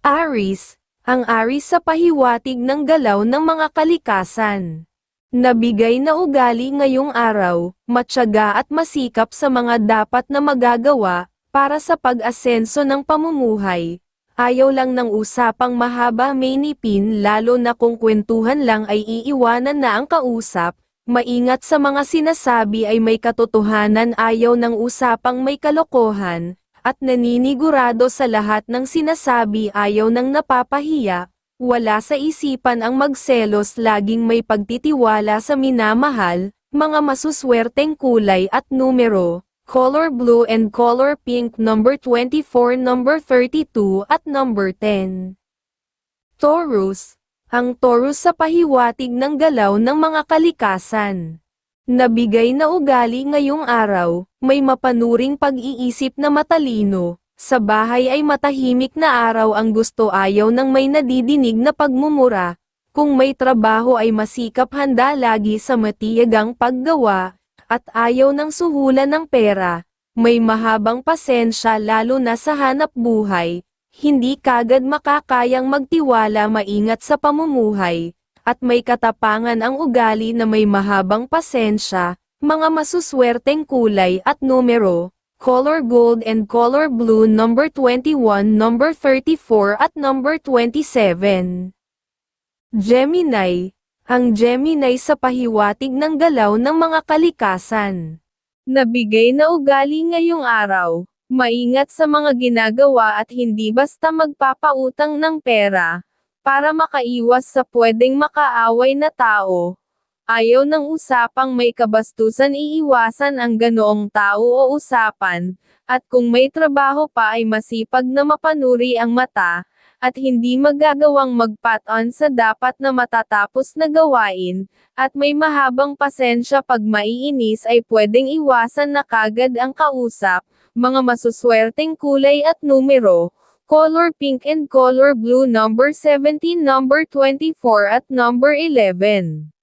Aris, ang Aris sa pahiwatig ng galaw ng mga kalikasan. Nabigay na ugali ngayong araw, matyaga at masikap sa mga dapat na magagawa, para sa pag-asenso ng pamumuhay. Ayaw lang ng usapang mahaba may lalo na kung kwentuhan lang ay iiwanan na ang kausap, maingat sa mga sinasabi ay may katotohanan ayaw ng usapang may kalokohan, at naninigurado sa lahat ng sinasabi ayaw ng napapahiya, wala sa isipan ang magselos laging may pagtitiwala sa minamahal, mga masuswerteng kulay at numero, color blue and color pink number 24 number 32 at number 10. Taurus, ang Taurus sa pahiwatig ng galaw ng mga kalikasan. Nabigay na ugali ngayong araw, may mapanuring pag-iisip na matalino, sa bahay ay matahimik na araw ang gusto ayaw ng may nadidinig na pagmumura, kung may trabaho ay masikap handa lagi sa matiyagang paggawa, at ayaw ng suhulan ng pera, may mahabang pasensya lalo na sa hanap buhay, hindi kagad makakayang magtiwala maingat sa pamumuhay, at may katapangan ang ugali na may mahabang pasensya, mga masuswerteng kulay at numero, color gold and color blue number 21 number 34 at number 27. Gemini, ang Gemini sa pahiwatig ng galaw ng mga kalikasan. Nabigay na ugali ngayong araw, maingat sa mga ginagawa at hindi basta magpapautang ng pera, para makaiwas sa pwedeng makaaway na tao. Ayaw ng usapang may kabastusan iiwasan ang ganoong tao o usapan, at kung may trabaho pa ay masipag na mapanuri ang mata, at hindi magagawang magpat-on sa dapat na matatapos na gawain, at may mahabang pasensya pag maiinis ay pwedeng iwasan na kagad ang kausap, mga masuswerteng kulay at numero, color pink and color blue number 17 number 24 at number 11.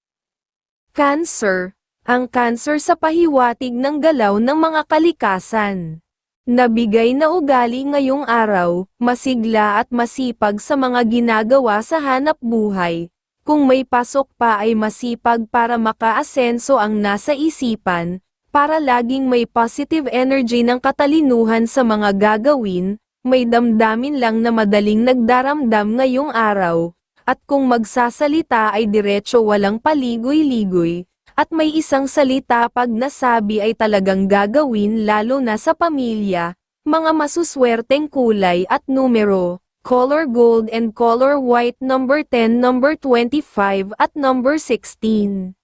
Cancer, ang cancer sa pahiwatig ng galaw ng mga kalikasan. Nabigay na ugali ngayong araw, masigla at masipag sa mga ginagawa sa hanap buhay. Kung may pasok pa ay masipag para makaasenso ang nasa isipan, para laging may positive energy ng katalinuhan sa mga gagawin, may damdamin lang na madaling nagdaramdam ngayong araw, at kung magsasalita ay diretso walang paligoy-ligoy, at may isang salita pag nasabi ay talagang gagawin lalo na sa pamilya, mga masuswerteng kulay at numero, color gold and color white number 10 number 25 at number 16.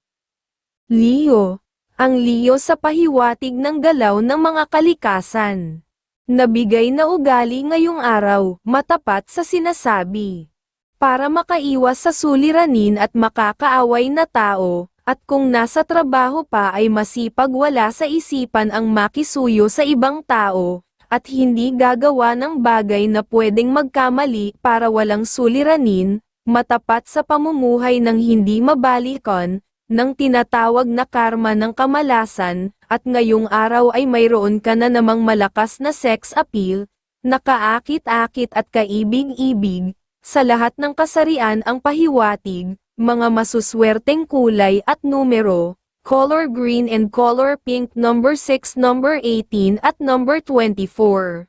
Leo, ang Leo sa pahiwatig ng galaw ng mga kalikasan. Nabigay na ugali ngayong araw, matapat sa sinasabi. Para makaiwas sa suliranin at makakaaway na tao, at kung nasa trabaho pa ay masipag wala sa isipan ang makisuyo sa ibang tao, at hindi gagawa ng bagay na pwedeng magkamali para walang suliranin, matapat sa pamumuhay ng hindi mabalikon, ng tinatawag na karma ng kamalasan, at ngayong araw ay mayroon ka na namang malakas na sex appeal, nakaakit-akit at kaibig-ibig, sa lahat ng kasarian ang pahiwatig, mga masuswerteng kulay at numero, color green and color pink number 6 number 18 at number 24.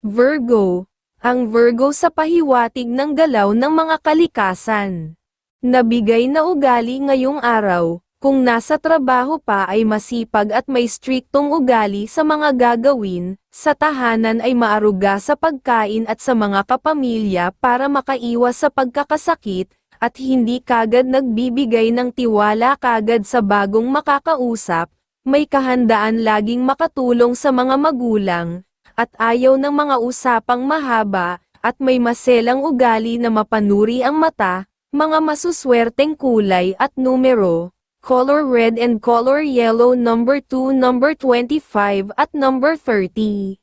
Virgo, ang Virgo sa pahiwatig ng galaw ng mga kalikasan. Nabigay na ugali ngayong araw, kung nasa trabaho pa ay masipag at may striktong ugali sa mga gagawin, sa tahanan ay maaruga sa pagkain at sa mga kapamilya para makaiwas sa pagkakasakit, at hindi kagad nagbibigay ng tiwala kagad sa bagong makakausap, may kahandaan laging makatulong sa mga magulang, at ayaw ng mga usapang mahaba, at may maselang ugali na mapanuri ang mata, mga masuswerteng kulay at numero, color red and color yellow number 2 number 25 at number 30.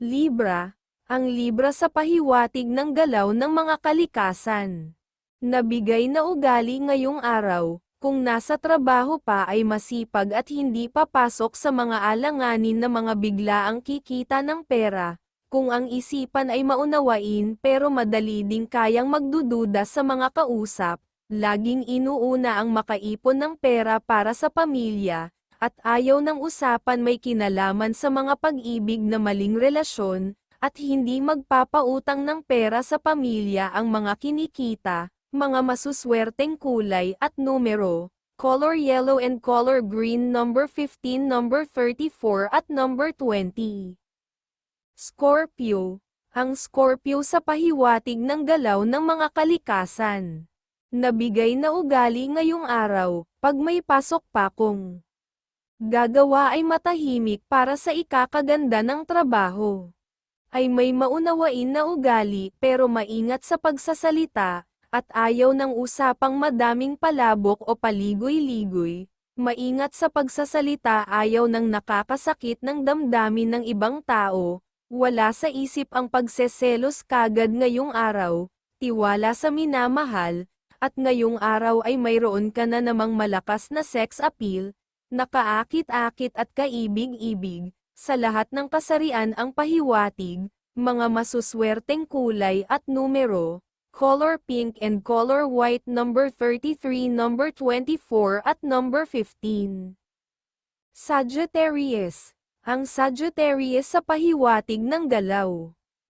Libra, ang Libra sa pahiwatig ng galaw ng mga kalikasan. Nabigay na ugali ngayong araw, kung nasa trabaho pa ay masipag at hindi papasok sa mga alanganin na mga biglaang kikita ng pera, kung ang isipan ay maunawain pero madali ding kayang magdududa sa mga kausap, laging inuuna ang makaipon ng pera para sa pamilya, at ayaw ng usapan may kinalaman sa mga pag-ibig na maling relasyon, at hindi magpapautang ng pera sa pamilya ang mga kinikita, mga masuswerteng kulay at numero, color yellow and color green number 15 number 34 at number 20. Scorpio, ang Scorpio sa pahiwatig ng galaw ng mga kalikasan. Nabigay na ugali ngayong araw, pag may pasok pa kung gagawa ay matahimik para sa ikakaganda ng trabaho. Ay may maunawain na ugali pero maingat sa pagsasalita, at ayaw ng usapang madaming palabok o paligoy-ligoy, maingat sa pagsasalita ayaw ng nakakasakit ng damdamin ng ibang tao, wala sa isip ang pagseselos kagad ngayong araw, tiwala sa minamahal, at ngayong araw ay mayroon ka na namang malakas na sex appeal, nakaakit-akit at kaibig-ibig, sa lahat ng kasarian ang pahiwatig, mga masuswerteng kulay at numero, color pink and color white number 33 number 24 at number 15. Sagittarius ang Sagittarius sa pahiwatig ng galaw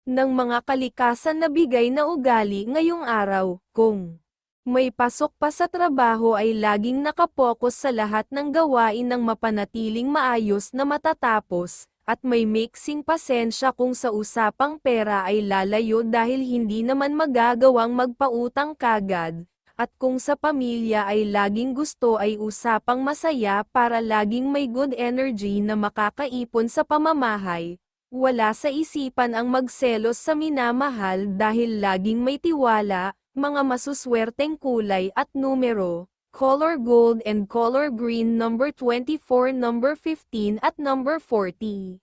ng mga kalikasan na bigay na ugali ngayong araw, kung may pasok pa sa trabaho ay laging nakapokus sa lahat ng gawain ng mapanatiling maayos na matatapos, at may mixing pasensya kung sa usapang pera ay lalayo dahil hindi naman magagawang magpautang kagad, at kung sa pamilya ay laging gusto ay usapang masaya para laging may good energy na makakaipon sa pamamahay. Wala sa isipan ang magselos sa minamahal dahil laging may tiwala, mga masuswerteng kulay at numero, color gold and color green number 24 number 15 at number 40.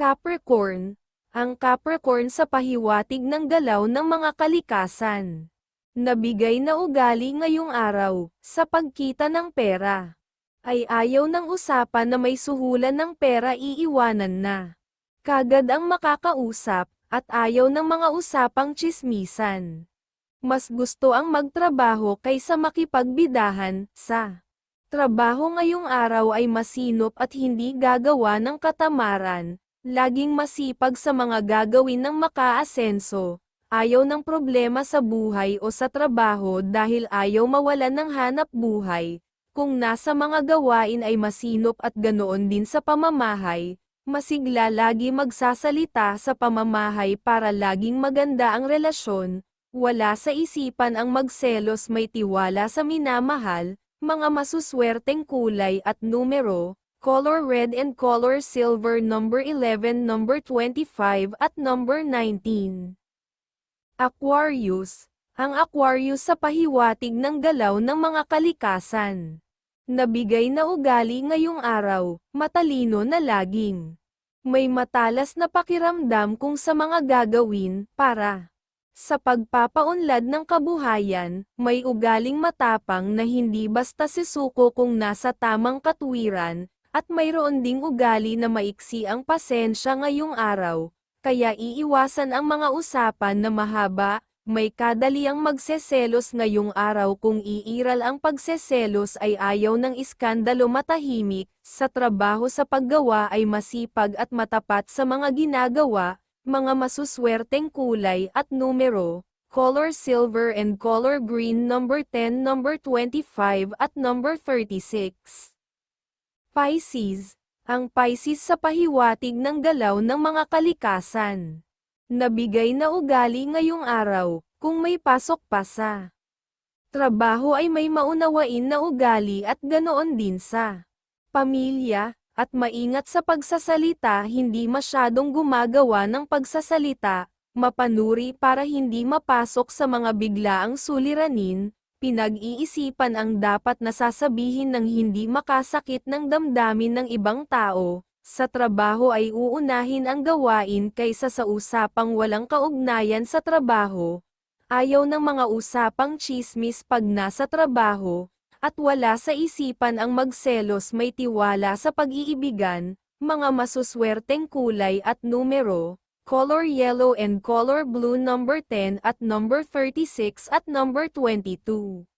Capricorn, ang Capricorn sa pahiwatig ng galaw ng mga kalikasan. Nabigay na ugali ngayong araw, sa pagkita ng pera. Ay ayaw ng usapan na may suhulan ng pera iiwanan na. Kagad ang makakausap, at ayaw ng mga usapang chismisan. Mas gusto ang magtrabaho kaysa makipagbidahan, sa trabaho ngayong araw ay masinop at hindi gagawa ng katamaran, laging masipag sa mga gagawin ng makaasenso, ayaw ng problema sa buhay o sa trabaho dahil ayaw mawalan ng hanap buhay. Kung nasa mga gawain ay masinop at ganoon din sa pamamahay, masigla lagi magsasalita sa pamamahay para laging maganda ang relasyon, wala sa isipan ang magselos may tiwala sa minamahal, mga masuswerteng kulay at numero, color red and color silver number 11 number 25 at number 19. Aquarius, ang Aquarius sa pahiwatig ng galaw ng mga kalikasan. Nabigay na ugali ngayong araw, matalino na laging. May matalas na pakiramdam kung sa mga gagawin, para. Sa pagpapaunlad ng kabuhayan, may ugaling matapang na hindi basta sisuko kung nasa tamang katwiran, at mayroon ding ugali na maiksi ang pasensya ngayong araw, kaya iiwasan ang mga usapan na mahaba, may kadaliang magseselos ngayong araw kung iiral ang pagseselos ay ayaw ng iskandalo matahimik, sa trabaho sa paggawa ay masipag at matapat sa mga ginagawa, mga masuswerteng kulay at numero, color silver and color green number 10 number 25 at number 36. Pisces ang Pisces sa pahiwatig ng galaw ng mga kalikasan. Nabigay na ugali ngayong araw, kung may pasok pa sa trabaho ay may maunawain na ugali at ganoon din sa pamilya, at maingat sa pagsasalita hindi masyadong gumagawa ng pagsasalita, mapanuri para hindi mapasok sa mga biglaang suliranin, pinag-iisipan ang dapat nasasabihin ng hindi makasakit ng damdamin ng ibang tao, sa trabaho ay uunahin ang gawain kaysa sa usapang walang kaugnayan sa trabaho, ayaw ng mga usapang chismis pag nasa trabaho, at wala sa isipan ang magselos may tiwala sa pag-iibigan, mga masuswerteng kulay at numero, color yellow and color blue number 10 at number 36 at number 22.